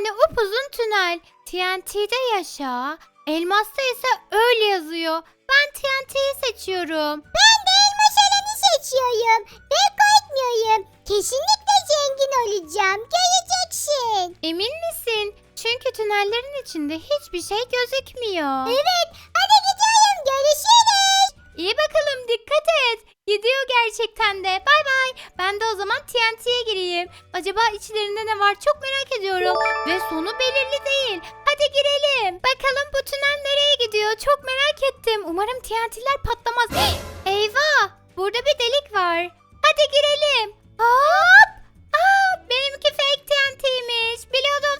tane upuzun tünel. TNT'de yaşa. Elmas'ta ise öyle yazıyor. Ben TNT'yi seçiyorum. Ben de elmas olanı seçiyorum. Ve korkmuyorum. Kesinlikle zengin olacağım. Göreceksin. Emin misin? Çünkü tünellerin içinde hiçbir şey gözükmüyor. Evet. Hadi gidiyorum. Görüşürüz. İyi bakalım dikkat et. Gidiyor gerçekten de. Bay bay. Ben de o zaman TNT'ye gireyim. Acaba içlerinde ne var çok merak ediyorum. Ve sonu belirli değil. Hadi girelim. Bakalım bu tünel nereye gidiyor? Çok merak ettim. Umarım TNT'ler patlamaz. Eyvah! Burada bir delik var. Hadi girelim. Hop! Aa, benimki fake TNT'ymiş. Biliyordum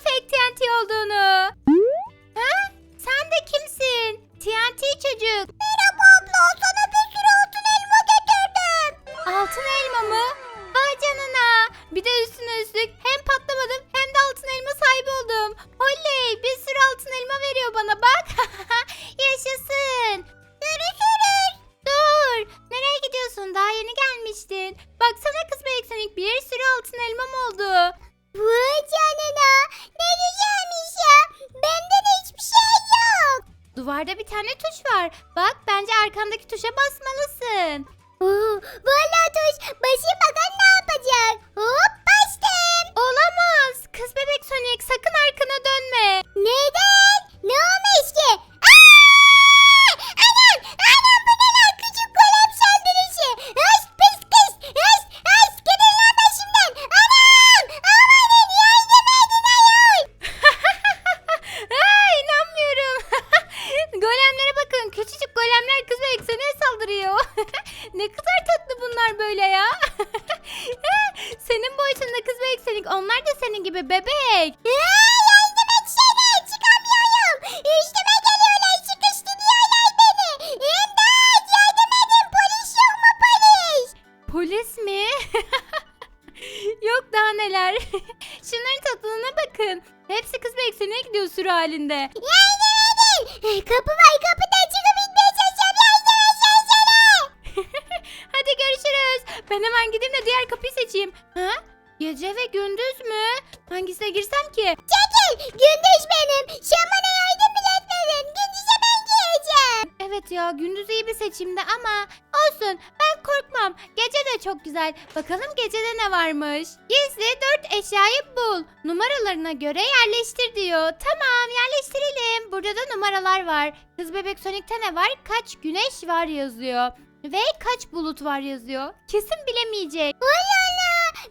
seçeyim. Ha? Gece ve gündüz mü? Hangisine girsem ki? Çekil. Gündüz benim. Bana yardım bile etmedin. Gündüz'e ben gireceğim. Evet ya gündüz iyi bir seçimdi ama olsun ben korkmam. Gece de çok güzel. Bakalım gecede ne varmış. Gizli dört eşyayı bul. Numaralarına göre yerleştir diyor. Tamam yerleştirelim. Burada da numaralar var. Kız bebek Sonic'te ne var? Kaç güneş var yazıyor. Ve kaç bulut var yazıyor. Kesin bilemeyecek. Olala.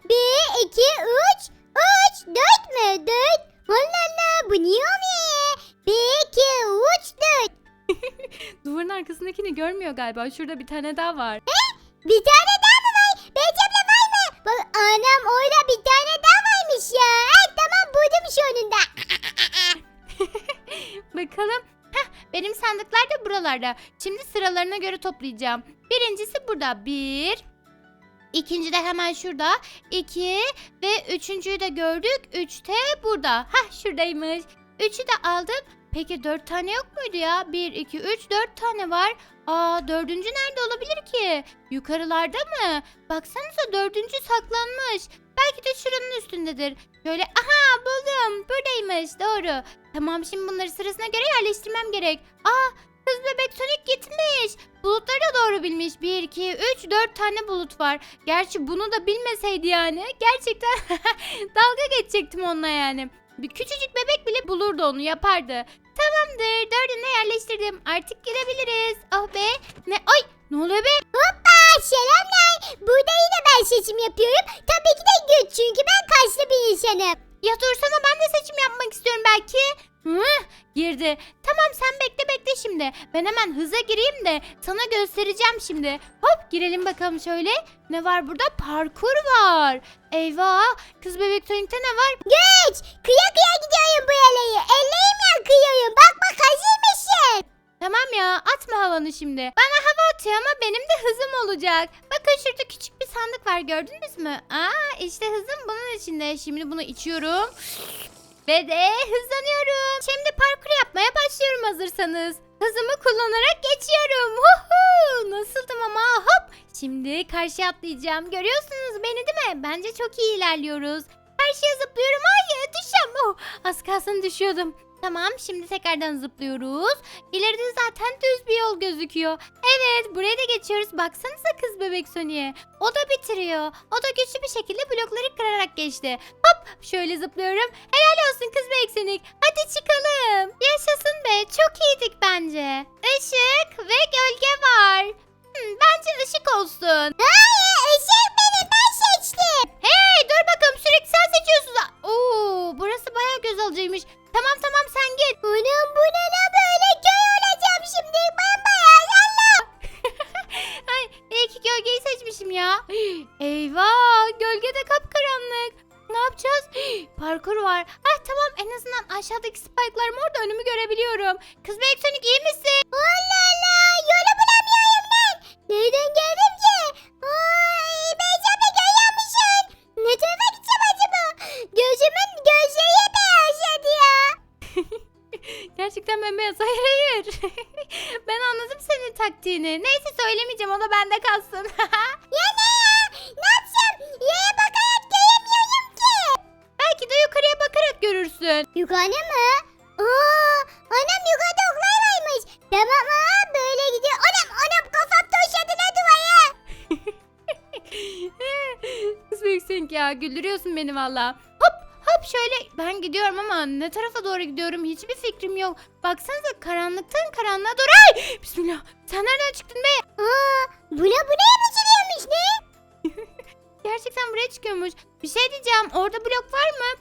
Bir, iki, üç. Üç. Dört mü? Dört. Olala. Bu niye olmuyor? Bir, iki, üç, dört. Duvarın arkasındakini görmüyor galiba. Şurada bir tane daha var. Bir tane daha mı var? Benimle var mı? Bak anam orada bir tane daha varmış ya. Ha, tamam buldum sonunda. Bakalım. Heh, benim sandıklar da buralarda. Şimdi sıralarına göre toplayacağım. Birincisi burada. Bir. İkinci de hemen şurada. iki ve üçüncüyü de gördük. Üç de burada. Hah şuradaymış. Üçü de aldım. Peki dört tane yok muydu ya? Bir, iki, üç, dört tane var. Aa dördüncü nerede olabilir ki? Yukarılarda mı? Baksanıza dördüncü saklanmış. Belki de şuranın üstündedir. Şöyle aha buldum. Buradaymış doğru. Tamam şimdi bunları sırasına göre yerleştirmem gerek. Aa kız bebek Sonic gitmiş. Bulutları da doğru bilmiş. 1, 2, 3, 4 tane bulut var. Gerçi bunu da bilmeseydi yani. Gerçekten dalga geçecektim onunla yani. Bir küçücük bebek bile bulurdu onu yapardı. Tamamdır dördünü yerleştirdim. Artık girebiliriz. Oh be. Ne? Ay ne oluyor be? Aa, selamlar. Burada yine ben seçim yapıyorum. Tabii ki de güç çünkü ben kaçlı bir insanım. Ya dursana ben de seçim yapmak istiyorum belki. Hı, girdi. Tamam sen bekle bekle şimdi. Ben hemen hıza gireyim de sana göstereceğim şimdi. Hop girelim bakalım şöyle. Ne var burada? Parkur var. Eyvah. Kız bebek Sonic'te ne var? Güç. Kıya kıya gidiyorum bu yaleyi. Ellerimle kıyıyorum. Bak bak hazır mısın? Tamam ya atma havanı şimdi. Bana hava atıyor ama benim de hızım olacak. Bakın şurada küçük bir sandık var gördünüz mü? Aa işte hızım bunun içinde. Şimdi bunu içiyorum. Ve de hızlanıyorum. Şimdi parkur yapmaya başlıyorum hazırsanız. Hızımı kullanarak geçiyorum. Huhu! Nasıldım ama hop. Şimdi karşıya atlayacağım. Görüyorsunuz beni değil mi? Bence çok iyi ilerliyoruz. Karşıya zıplıyorum. Hayır düşeceğim. Oh, az kalsın düşüyordum. Tamam şimdi tekrardan zıplıyoruz. İleride zaten düz bir yol gözüküyor. Evet buraya da geçiyoruz. Baksanıza kız bebek Sony'e. O da bitiriyor. O da güçlü bir şekilde blokları kırarak geçti. Hop şöyle zıplıyorum. Helal olsun kız bebek Sonic. Hadi çıkalım. Yaşasın be çok iyiydik bence. Işık ve gölge var. Hmm, bence ışık olsun. Hayır ışık benim ben seçtim. Hey dur bakalım sürekli sen seçiyorsun. Oo burası bayağı göz alıcıymış. Tamam tamam sen git. Ha böyle gidiyor. Anam anam kafam toşladı la duvara. Kız büyüksün ya güldürüyorsun beni valla. Hop hop şöyle ben gidiyorum ama ne tarafa doğru gidiyorum hiçbir fikrim yok. Baksanıza karanlıktan karanlığa doğru. Ay! Bismillah sen nereden çıktın be? Aa, buna bu neye biçiliyormuş ne? Gerçekten buraya çıkıyormuş. Bir şey diyeceğim orada blok var mı?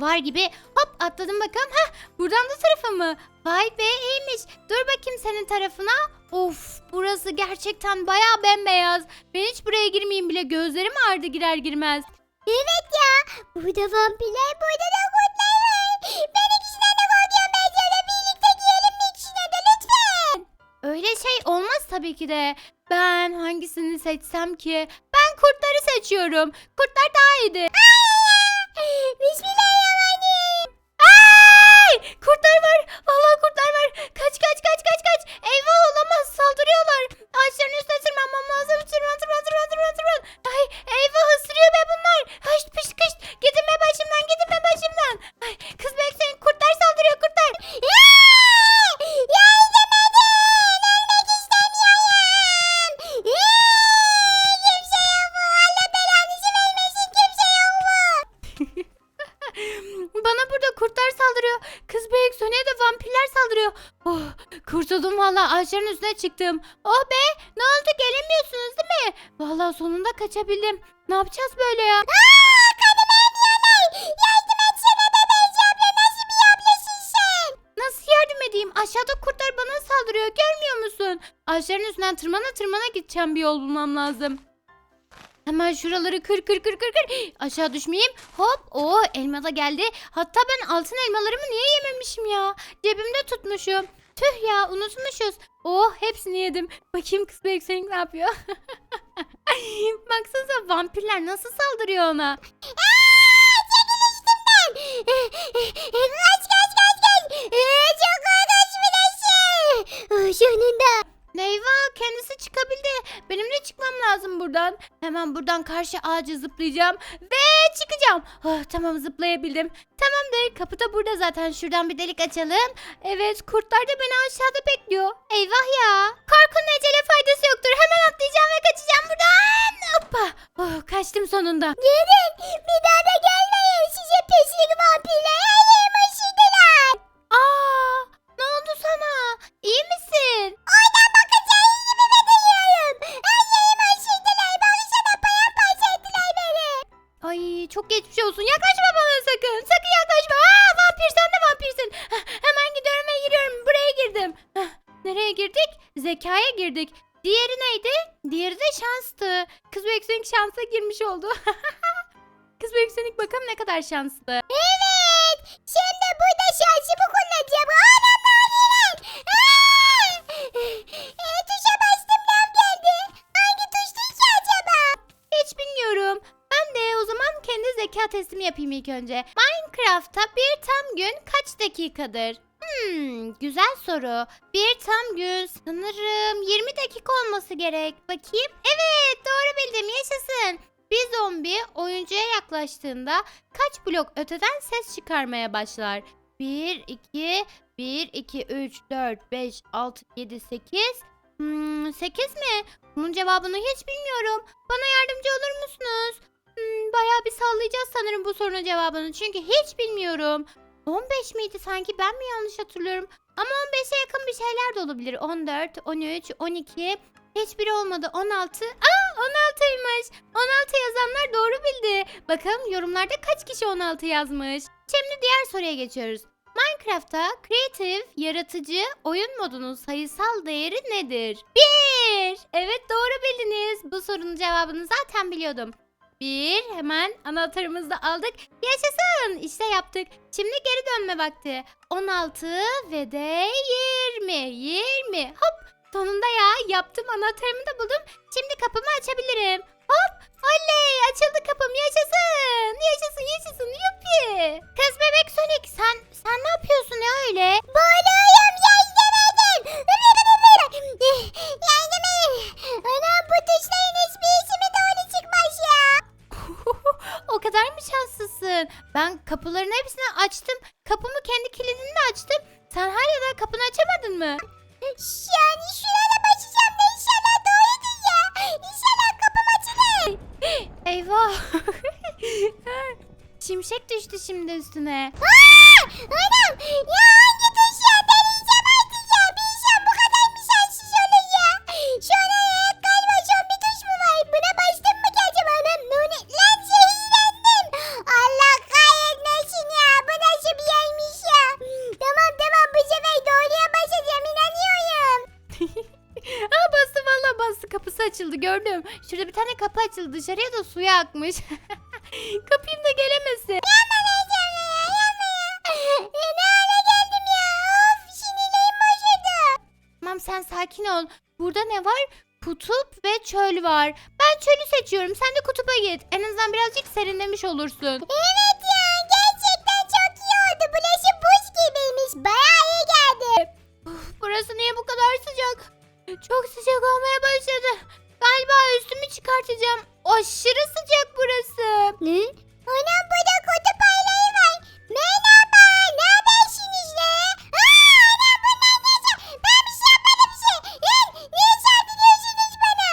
Var gibi. Hop atladım bakalım. Heh buradan da tarafa mı? Vay be iyiymiş. Dur bakayım senin tarafına. Of burası gerçekten bayağı bembeyaz. Ben hiç buraya girmeyeyim bile gözlerim ağrıdı girer girmez. Evet ya. Burada vampirler burada da kurtlar var. Ben ikisinden de korkuyorum. Bence öyle birlikte giyelim mi ikisine de lütfen. Öyle şey olmaz tabii ki de. Ben hangisini seçsem ki? Ben kurtları seçiyorum. Kurtlar daha iyiydi. Çıktım. Oh be ne oldu gelemiyorsunuz değil mi? Valla sonunda kaçabildim. Ne yapacağız böyle ya? Aa, kanım emmiyorlar. Yardım etsene be Beyci abla. Nasıl bir ablasın sen? Nasıl yardım edeyim? Aşağıda kurtlar bana saldırıyor görmüyor musun? Ağaçların üstünden tırmana tırmana gideceğim bir yol bulmam lazım. Hemen şuraları kır kır kır kır kır. Aşağı düşmeyeyim. Hop. Oo elma da geldi. Hatta ben altın elmalarımı niye yememişim ya? Cebimde tutmuşum. Tüh ya unutmuşuz. Oh hepsini yedim. Bakayım kız Beksenik ne yapıyor? Baksanıza vampirler nasıl saldırıyor ona. Aa, çekil üstümden. Kaç kaç kaç kaç. Ee, Çok korkunç burası. Ah, Sonunda. Eyvah kendisi çıkabildi. Benim de çıkmam lazım buradan. Hemen buradan karşı ağaca zıplayacağım. Ve çıkacağım. Oh, tamam zıplayabildim. Tamamdır kapı da burada zaten. Şuradan bir delik açalım. Evet kurtlar da beni aşağıda bekliyor. Eyvah ya. Korkunun ecele faydası yoktur. Hemen atlayacağım ve kaçacağım buradan. Hoppa. Oh, kaçtım sonunda. Gelin. Bir daha da gelmeyin. Size pislik vampirler. Her. Aa, ne oldu sana? İyi misin? Oradan Ay çok geçmiş olsun. Yaklaşma bana sakın. Sakın yaklaşma. Aa, vampir sen de vampirsin. Hemen gidiyorum ve giriyorum. Buraya girdim. Nereye girdik? Zekaya girdik. Diğeri neydi? Diğeri de şanstı. Kız Beksenik şansa girmiş oldu. Kız Beksenik bakalım ne kadar şanslı. Evet. Şimdi burada testimi yapayım ilk önce. Minecraft'ta bir tam gün kaç dakikadır? Hmm, güzel soru. Bir tam gün sanırım 20 dakika olması gerek. Bakayım. Evet, doğru bildim. Yaşasın. Bir zombi oyuncuya yaklaştığında kaç blok öteden ses çıkarmaya başlar? 1, 2, 1, 2, 3, 4, 5, 6, 7, 8. Hmm, 8 mi? Bunun cevabını hiç bilmiyorum. Bana yardımcı olur musunuz? Hmm, bayağı bir sallayacağız sanırım bu sorunun cevabını. Çünkü hiç bilmiyorum. 15 miydi sanki? Ben mi yanlış hatırlıyorum? Ama 15'e yakın bir şeyler de olabilir. 14, 13, 12. Hiçbiri olmadı. 16. Aa 16'ymış. 16 yazanlar doğru bildi. Bakalım yorumlarda kaç kişi 16 yazmış. Şimdi diğer soruya geçiyoruz. Minecraft'ta Creative, yaratıcı, oyun modunun sayısal değeri nedir? 1. Evet doğru bildiniz. Bu sorunun cevabını zaten biliyordum. 1. Hemen anahtarımızı da aldık. Yaşasın. İşte yaptık. Şimdi geri dönme vakti. 16 ve de 20. 20. Hop. Sonunda ya yaptım anahtarımı da buldum. Şimdi kapımı açabilirim. Hop. Oley açıldı kapım yaşasın. Yaşasın yaşasın yuppi. Kız bebek Sonic sen sen ne yapıyorsun ya öyle? Bağırıyorum yardım edin. yardım kapıların hepsini açtım. Kapımı kendi kilidini açtım. Sen hala da kapını açamadın mı? Yani şuraya basacağım da inşallah doğrudur ya. İnşallah kapım açılır. Eyvah. Şimşek düştü şimdi üstüne. Kapı açıldı. Dışarıya da suya akmış. Kapayım da gelemesin. Yanmayacağım ya yanma ya. Ne hale geldim ya? Of sinirlerim bozuldu. Tamam sen sakin ol. Burada ne var? Kutup ve çöl var. Ben çölü seçiyorum. Sen de kutupa git. En azından birazcık serinlemiş olursun. Evet ya gerçekten çok iyi oldu. Burası buz gibiymiş. Bayağı iyi geldi. Uf, burası niye bu kadar sıcak? Çok sıcak olmaya başladı. Galiba üstümü çıkartacağım. Aşırı sıcak burası. Ne? Anam burada kutup ayları var. Merhaba. Ne habersiniz ne? Aa, anam bunlar ne? şey- Ben bir şey yapmadım bir şey. Lan niye saldırıyorsunuz bana?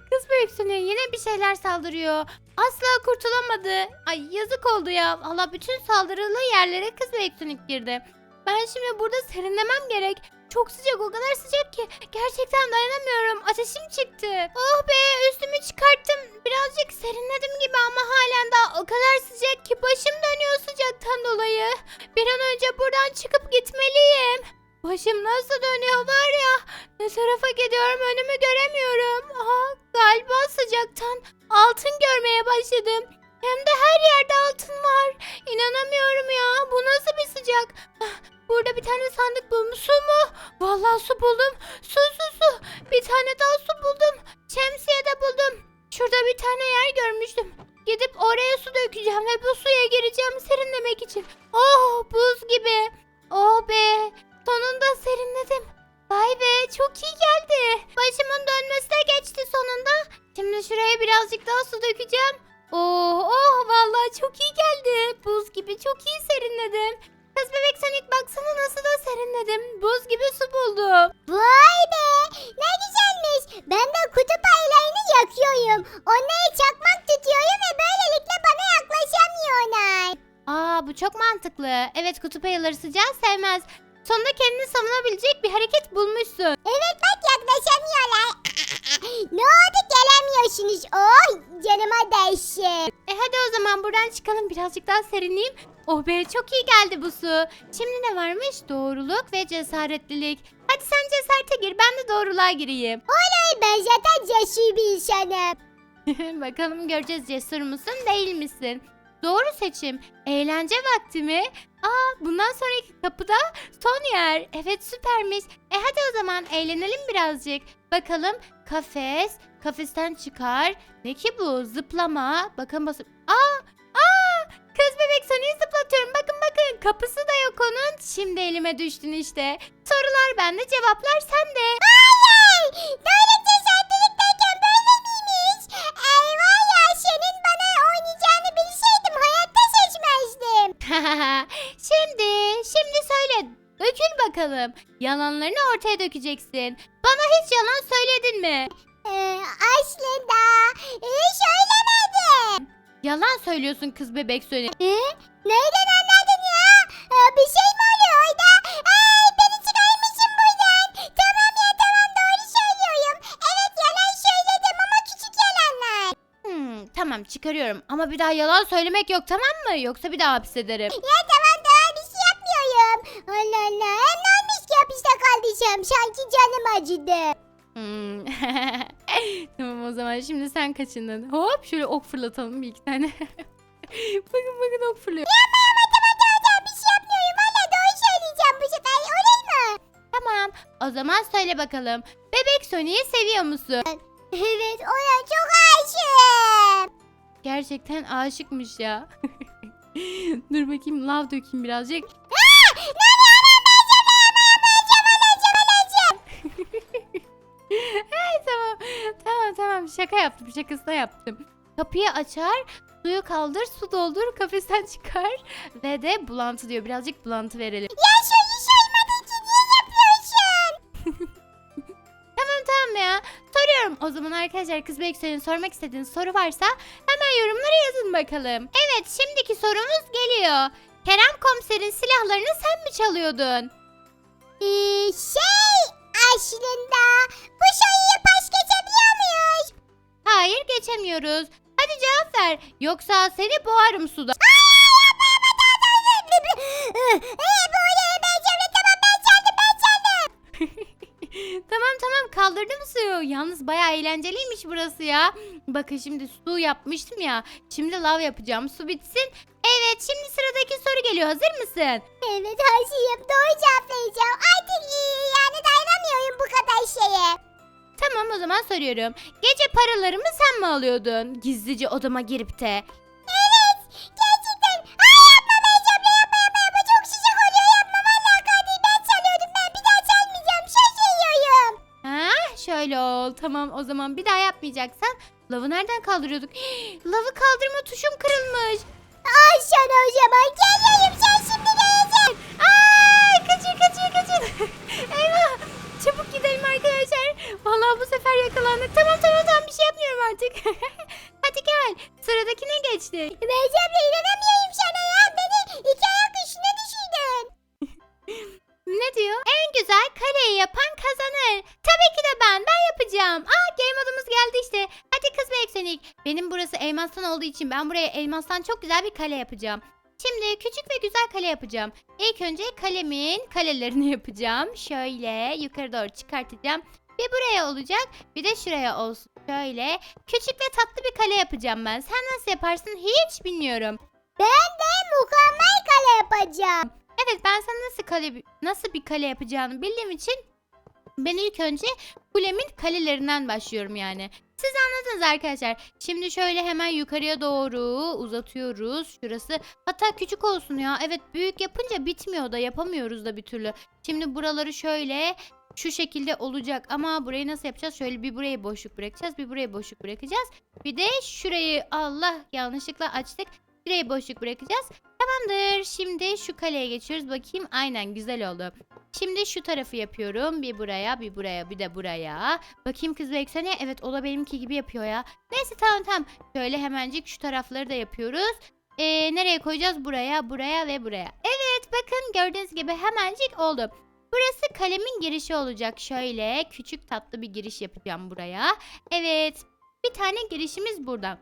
Kız büyüksünü yine bir şeyler saldırıyor. Asla kurtulamadı. Ay yazık oldu ya. Allah bütün saldırılı yerlere kız büyüksünük girdi. Ben şimdi burada serinlemem gerek. Çok sıcak o kadar sıcak ki gerçekten dayanamıyorum. Ateşim çıktı. Oh be üstümü çıkarttım. Birazcık serinledim gibi ama halen daha o kadar sıcak ki başım dönüyor sıcaktan dolayı. Bir an önce buradan çıkıp gitmeliyim. Başım nasıl dönüyor var ya. Ne tarafa gidiyorum önümü göremiyorum. Aha galiba sıcaktan altın görmeye başladım. Hem de her yerde altın var. İnanamıyorum ya. Bu nasıl bir sıcak? Burada bir tane sandık buldum. Su mu? Vallahi su buldum. Su su su. Bir tane daha su buldum. Şemsiye de buldum. Şurada bir tane yer görmüştüm. Gidip oraya su dökeceğim ve bu suya gireceğim serinlemek için. Oh buz gibi. Oh be. Sonunda serinledim. Vay be çok iyi geldi. Başımın dönmesi de geçti sonunda. Şimdi şuraya birazcık daha su dökeceğim. Oh oh vallahi çok iyi geldi. Buz gibi çok iyi serinledim. Kız bebek sen ilk baksana nasıl da serinledim. Buz gibi su buldum. Vay be. Ne güzelmiş. Ben de kutup aylarını yakıyorum. Onları çakmak tutuyorum ve böylelikle bana yaklaşamıyorlar. Aa bu çok mantıklı. Evet kutup ayıları sıcağı sevmez. Sonunda kendini savunabilecek bir hareket bulmuşsun. Evet bak yaklaşamıyorlar. ne oldu gelemiyorsunuz? Oh canıma değsin. E hadi o zaman buradan çıkalım birazcık daha serinleyeyim. Oh be çok iyi geldi bu su. Şimdi ne varmış? Doğruluk ve cesaretlilik. Hadi sen cesarete gir ben de doğruluğa gireyim. Oley ben zaten cesur bir insanım. Bakalım göreceğiz cesur musun değil misin? Doğru seçim. Eğlence vakti mi? Aa bundan sonraki kapıda son yer. Evet süpermiş. E hadi o zaman eğlenelim birazcık. Bakalım kafes. Kafesten çıkar. Ne ki bu? Zıplama. Bakın basıp. Aa! Kız bebek Sonic'i zıplatıyorum. Bakın bakın. Kapısı da yok onun. Şimdi elime düştün işte. Sorular bende, cevaplar sende. Hayır. Böyle cesaretlikteyken böyle miymiş? Ee, Eyvah ya senin bana oynayacağını bilseydim hayatta seçmezdim. şimdi, şimdi söyle. Dökül bakalım. Yalanlarını ortaya dökeceksin. Bana hiç yalan söyledin mi? Ee, aslında ee, e, söylemedim. Yalan söylüyorsun kız bebek Sonic. Ee, nereden anladın ya? Ee, bir şey mi oluyor orada? Ay beni çıkarmışsın buradan. Tamam ya tamam doğru söylüyorum. Evet yalan söyledim ama küçük yalanlar. Hmm, tamam çıkarıyorum ama bir daha yalan söylemek yok tamam mı? Yoksa bir daha hapsederim. Ya tamam tamam bir şey yapmıyorum. Allah Allah hem ne olmuş ki hapiste kaldıysam sanki canım acıdı. Hmm. tamam o zaman şimdi sen kaçındın. Hop şöyle ok fırlatalım bir iki tane. bakın bakın ok fırlıyor. Tamam şey? Tamam o zaman söyle bakalım. Bebek Sonic'i seviyor musun? Evet ona çok aşığım. Gerçekten aşıkmış ya. Dur bakayım lav dökeyim birazcık. Tamam şaka yaptım şakasına yaptım. Kapıyı açar, suyu kaldır, su doldur, kafesten çıkar ve de bulantı diyor. Birazcık bulantı verelim. Ya şöyle söylemedin ki niye yapıyorsun? Tamam tamam ya. Soruyorum. O zaman arkadaşlar kız Beksel'in sormak istediğiniz soru varsa hemen yorumlara yazın bakalım. Evet şimdiki sorumuz geliyor. Kerem komiserin silahlarını sen mi çalıyordun? Ee, şey aslında bu geçebiliyor muyuz? Hayır geçemiyoruz. Hadi cevap ver. Yoksa seni boğarım suda. Tamam tamam kaldırdım suyu. Yalnız bayağı eğlenceliymiş burası ya. Bakın şimdi su yapmıştım ya. Şimdi lav yapacağım. Su bitsin. Evet şimdi sıradaki soru geliyor. Hazır mısın? Evet hazırım doğru cevap vereceğim. Artık iyi yani dayanamıyorum bu kadar şeye. Tamam o zaman soruyorum. Gece paralarımı sen mi alıyordun? Gizlice odama girip de. Evet gerçekten. Ay yapma Cemre yapma yapma yapma çok sıcak oluyor yapma valla katil ben çalıyordum ben bir daha çalmayacağım söz veriyorum. Ha şöyle ol. Tamam o zaman bir daha yapmayacaksan. Lavı nereden kaldırıyorduk? Lavı kaldırma tuşum kırılmış. Ay sana o zaman geliyorum sen şimdi geleceksin. Ay kaçın kaçın kaçın. Eyvah. Çabuk gidelim arkadaşlar. Vallahi bu sefer yakalandık. Tamam tamam tamam bir şey yapmıyorum artık. Hadi gel. Sıradaki ne geçti? Ben Cemre inanamıyorum sana ya beni iki ayak üstüne düşürdün. Ne diyor? En güzel kaleyi yapan kazanır. Tabii ki de ben. Ben yapacağım. Aa game modumuz geldi işte. Hadi kız ve eksenik. Benim burası elmastan olduğu için ben buraya elmastan çok güzel bir kale yapacağım. Şimdi küçük ve güzel kale yapacağım. İlk önce kalemin kalelerini yapacağım. Şöyle yukarı doğru çıkartacağım. Bir buraya olacak bir de şuraya olsun. Şöyle küçük ve tatlı bir kale yapacağım ben. Sen nasıl yaparsın hiç bilmiyorum. Ben de mükemmel kale yapacağım. Evet ben sana nasıl kale nasıl bir kale yapacağını bildiğim için ben ilk önce kulemin kalelerinden başlıyorum yani. Siz anladınız arkadaşlar. Şimdi şöyle hemen yukarıya doğru uzatıyoruz. Şurası hatta küçük olsun ya. Evet büyük yapınca bitmiyor da yapamıyoruz da bir türlü. Şimdi buraları şöyle şu şekilde olacak ama burayı nasıl yapacağız? Şöyle bir buraya boşluk bırakacağız. Bir buraya boşluk bırakacağız. Bir de şurayı Allah yanlışlıkla açtık. Şuraya boşluk bırakacağız. Tamamdır. Şimdi şu kaleye geçiyoruz. Bakayım. Aynen güzel oldu. Şimdi şu tarafı yapıyorum. Bir buraya, bir buraya, bir de buraya. Bakayım kız Beksene. Evet o da benimki gibi yapıyor ya. Neyse tamam tamam. Şöyle hemencik şu tarafları da yapıyoruz. Ee, nereye koyacağız? Buraya, buraya ve buraya. Evet bakın gördüğünüz gibi hemencik oldu. Burası kalemin girişi olacak. Şöyle küçük tatlı bir giriş yapacağım buraya. Evet bir tane girişimiz burada.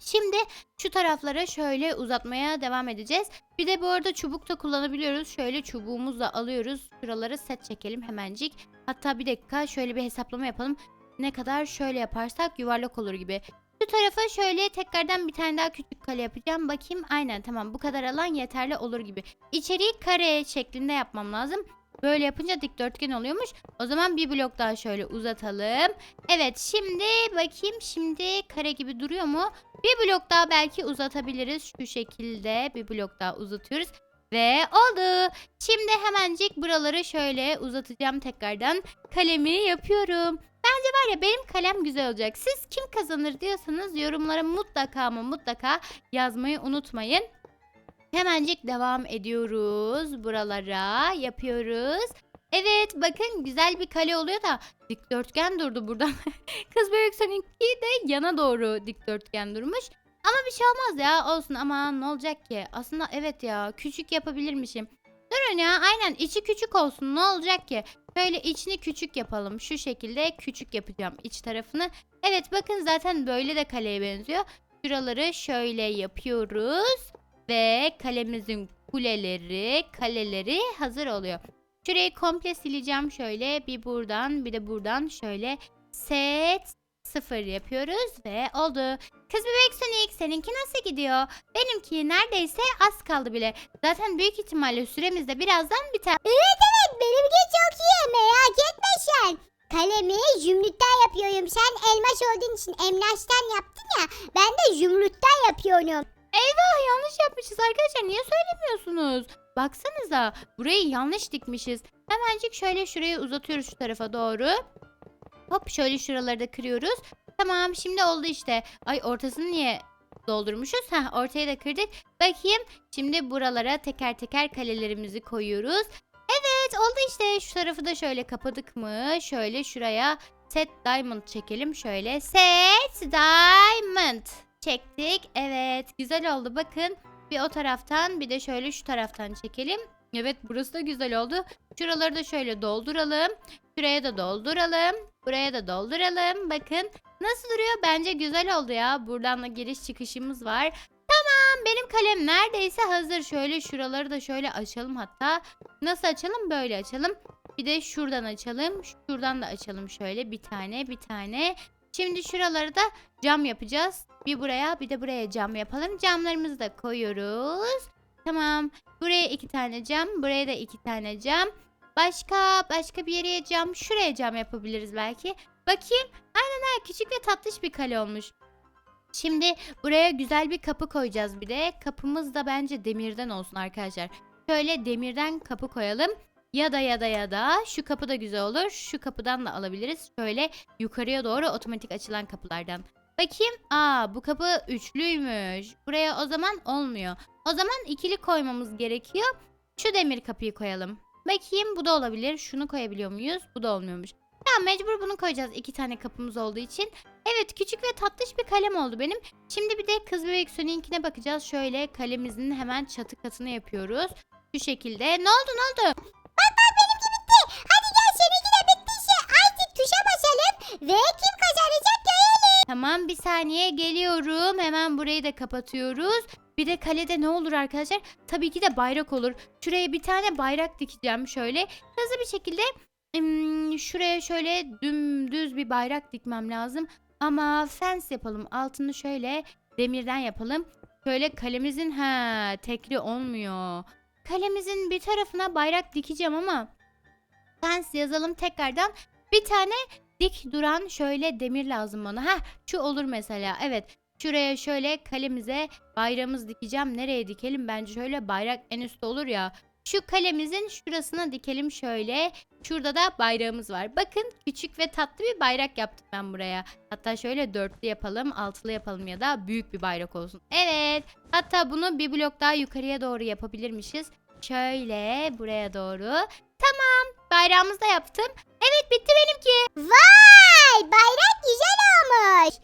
Şimdi şu taraflara şöyle uzatmaya devam edeceğiz. Bir de bu arada çubuk da kullanabiliyoruz. Şöyle çubuğumuzla alıyoruz. Şuraları set çekelim hemencik. Hatta bir dakika şöyle bir hesaplama yapalım. Ne kadar şöyle yaparsak yuvarlak olur gibi. Şu tarafa şöyle tekrardan bir tane daha küçük kale yapacağım. Bakayım aynen tamam bu kadar alan yeterli olur gibi. İçeriği kare şeklinde yapmam lazım. Böyle yapınca dikdörtgen oluyormuş. O zaman bir blok daha şöyle uzatalım. Evet şimdi bakayım şimdi kare gibi duruyor mu? Bir blok daha belki uzatabiliriz. Şu şekilde bir blok daha uzatıyoruz. Ve oldu. Şimdi hemencik buraları şöyle uzatacağım tekrardan. Kalemi yapıyorum. Bence var ya benim kalem güzel olacak. Siz kim kazanır diyorsanız yorumlara mutlaka ama mutlaka yazmayı unutmayın. Hemencik devam ediyoruz. Buralara yapıyoruz. Evet bakın güzel bir kale oluyor da dikdörtgen durdu buradan. Kız bebek seninki de yana doğru dikdörtgen durmuş. Ama bir şey olmaz ya olsun ama ne olacak ki? Aslında evet ya küçük yapabilirmişim. Durun ya aynen içi küçük olsun ne olacak ki? Şöyle içini küçük yapalım. Şu şekilde küçük yapacağım iç tarafını. Evet bakın zaten böyle de kaleye benziyor. Şuraları şöyle yapıyoruz. Ve kalemizin kuleleri, kaleleri hazır oluyor. Şurayı komple sileceğim şöyle. Bir buradan bir de buradan şöyle set sıfır yapıyoruz ve oldu. Kız bebek Sonic seninki nasıl gidiyor? Benimki neredeyse az kaldı bile. Zaten büyük ihtimalle süremizde birazdan biter. Evet evet benimki çok iyi merak etme sen. Kalemi zümrütten yapıyorum. Sen elmas olduğun için emlaçtan yaptın ya. Ben de zümrütten yapıyorum. Eyvah yanlış yapmışız arkadaşlar. Niye söylemiyorsunuz? Baksanıza burayı yanlış dikmişiz. Hemencik şöyle şurayı uzatıyoruz şu tarafa doğru. Hop şöyle şuraları da kırıyoruz. Tamam şimdi oldu işte. Ay ortasını niye doldurmuşuz? Heh ortaya da kırdık. Bakayım şimdi buralara teker teker kalelerimizi koyuyoruz. Evet oldu işte şu tarafı da şöyle kapadık mı? Şöyle şuraya set diamond çekelim şöyle. Set diamond çektik. Evet güzel oldu bakın. Bir o taraftan bir de şöyle şu taraftan çekelim. Evet burası da güzel oldu. Şuraları da şöyle dolduralım. Şuraya da dolduralım. Buraya da dolduralım. Bakın nasıl duruyor? Bence güzel oldu ya. Buradan da giriş çıkışımız var. Tamam benim kalem neredeyse hazır. Şöyle şuraları da şöyle açalım hatta. Nasıl açalım? Böyle açalım. Bir de şuradan açalım. Şuradan da açalım şöyle bir tane bir tane. Şimdi şuraları da cam yapacağız. Bir buraya bir de buraya cam yapalım. Camlarımızı da koyuyoruz. Tamam. Buraya iki tane cam. Buraya da iki tane cam. Başka başka bir yere cam. Şuraya cam yapabiliriz belki. Bakayım. Aynen ha küçük ve tatlış bir kale olmuş. Şimdi buraya güzel bir kapı koyacağız bir de. Kapımız da bence demirden olsun arkadaşlar. Şöyle demirden kapı koyalım. Ya da ya da ya da şu kapı da güzel olur. Şu kapıdan da alabiliriz. Şöyle yukarıya doğru otomatik açılan kapılardan. Bakayım. Aa bu kapı üçlüymüş. Buraya o zaman olmuyor. O zaman ikili koymamız gerekiyor. Şu demir kapıyı koyalım. Bakayım bu da olabilir. Şunu koyabiliyor muyuz? Bu da olmuyormuş. Tamam mecbur bunu koyacağız. iki tane kapımız olduğu için. Evet küçük ve tatlış bir kalem oldu benim. Şimdi bir de kız bebek Sonic'inkine bakacağız. Şöyle kalemizin hemen çatı katını yapıyoruz. Şu şekilde. Ne oldu ne oldu? Ve kim kazanacak görelim. Tamam bir saniye geliyorum. Hemen burayı da kapatıyoruz. Bir de kalede ne olur arkadaşlar? Tabii ki de bayrak olur. Şuraya bir tane bayrak dikeceğim şöyle. Hızlı bir şekilde şuraya şöyle dümdüz bir bayrak dikmem lazım. Ama fence yapalım. Altını şöyle demirden yapalım. Şöyle kalemizin ha tekli olmuyor. Kalemizin bir tarafına bayrak dikeceğim ama fence yazalım tekrardan. Bir tane dik duran şöyle demir lazım bana. Ha şu olur mesela. Evet. Şuraya şöyle kalemize bayrağımız dikeceğim. Nereye dikelim? Bence şöyle bayrak en üstte olur ya. Şu kalemizin şurasına dikelim şöyle. Şurada da bayrağımız var. Bakın küçük ve tatlı bir bayrak yaptım ben buraya. Hatta şöyle dörtlü yapalım, altılı yapalım ya da büyük bir bayrak olsun. Evet. Hatta bunu bir blok daha yukarıya doğru yapabilirmişiz. Şöyle buraya doğru. Tamam. Bayrağımızı da yaptım. Evet bitti benimki. Vay bayrak güzel olmuş.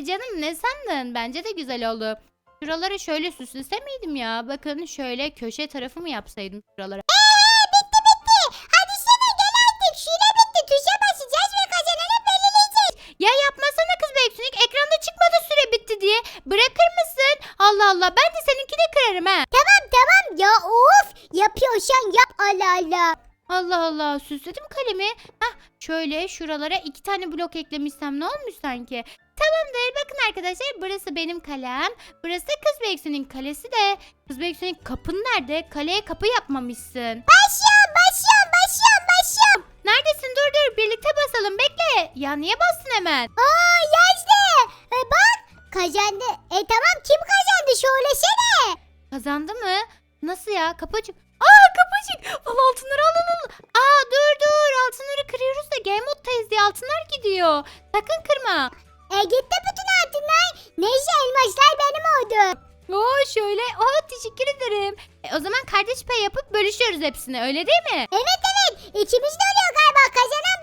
Tabii canım ne sandın? Bence de güzel oldu. Şuraları şöyle süslese miydim ya? Bakın şöyle köşe tarafı mı yapsaydım şuralara? Eee bitti bitti. Hadi sana gel artık. Şile bitti. Tuşa basacağız ve kazananı belirleyeceğiz. Ya yapmasana kız Beksunik. Ekranda çıkmadı süre bitti diye. Bırakır mısın? Allah Allah ben de seninkini kırarım ha. Tamam tamam ya of. Yapıyorsan yap Allah Allah. Allah Allah süsledim kalemi. Hah şöyle şuralara iki tane blok eklemişsem ne olmuş sanki? Tamamdır bakın arkadaşlar burası benim kalem. Burası da kız Beksu'nun kalesi de. Kız Beksu'nun kapın nerede? Kaleye kapı yapmamışsın. Başlıyorum başlıyorum başlıyorum başlıyorum. Neredesin dur dur birlikte basalım bekle. Ya niye bastın hemen? Aa yazdı. E, bak kazandı. E tamam kim kazandı söylesene. Kazandı mı? Nasıl ya? Kapı açık. Aa kapı açık. Al altınları al al al. Aa dur dur altınları kırıyoruz da game moddayız diye altınlar gidiyor. Sakın kırma. E gitti bütün altınlar. Neyse elmaslar benim oldu. Oo şöyle. Oo teşekkür ederim. E, o zaman kardeş pay yapıp bölüşüyoruz hepsini öyle değil mi? Evet evet ikimiz de oluyor galiba kazanan.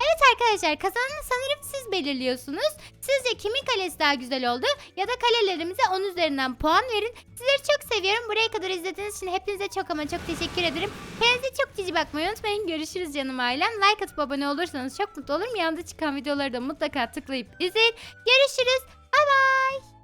Evet arkadaşlar kazananı sanırım siz belirliyorsunuz. Sizce kimin kalesi daha güzel oldu? Ya da kalelerimize 10 üzerinden puan verin. Sizleri çok seviyorum. Buraya kadar izlediğiniz için hepinize çok ama çok teşekkür ederim. Kendinize çok cici bakmayı unutmayın. Görüşürüz canım ailem. Like atıp abone olursanız çok mutlu olurum. Yanında çıkan videoları da mutlaka tıklayıp izleyin. Görüşürüz. Bay bay.